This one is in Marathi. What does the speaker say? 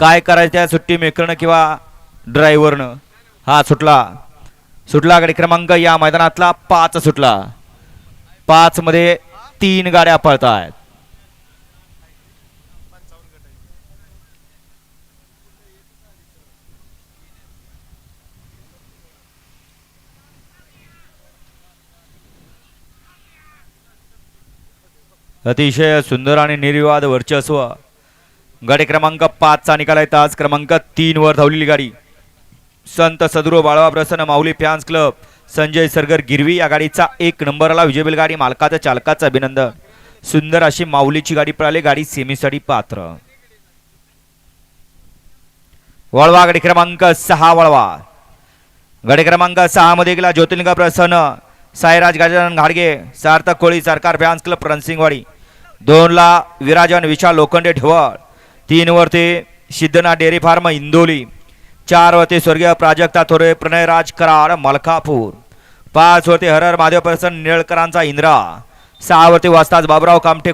काय करायचं त्या सुट्टी मेकरनं किंवा ड्रायव्हरनं हा सुटला. सुटला गाडी क्रमांक या मैदानातला पाच सुटला. पाच मध्ये तीन गाड्या पळत आहेत अतिशय सुंदर आणि निर्विवाद वर्चस्व गाडी क्रमांक पाचचा निकाल आहे. तास क्रमांक तीन वर धावलेली गाडी. संत सदरो बाळवा प्रसन्न माऊली फॅन्स क्लब. संजय सरगर गिरवी या गाडीचा एक नंबरला विजयबेल गाडी मालकाचं चालकाचं अभिनंदन. सुंदर अशी माऊलीची गाडी पळाली. गाडी सेमीसाठी पात्र. वळवा गाडी क्रमांक सहा वळवा. गाडी क्रमांक सहा मध्ये गेला ज्योतिर्लिंग प्रसन्न. साईराज गजानन घाडगे सार्थक कोळी सरकार फॅन्स क्लब रणसिंगवाडी. दोनला विराजन विशाल लोखंडे ढवळ. तीन सिद्धना डेअरी फार्म इंदोली चारवरती स्वर्गीय प्राजक्ता थोरे प्रणयराज कराड मलकापूर पाच वरती हरहर महादेव प्रसन्न निळकरांचा इंद्रा सहावरती वाजताच बाबराव कामठे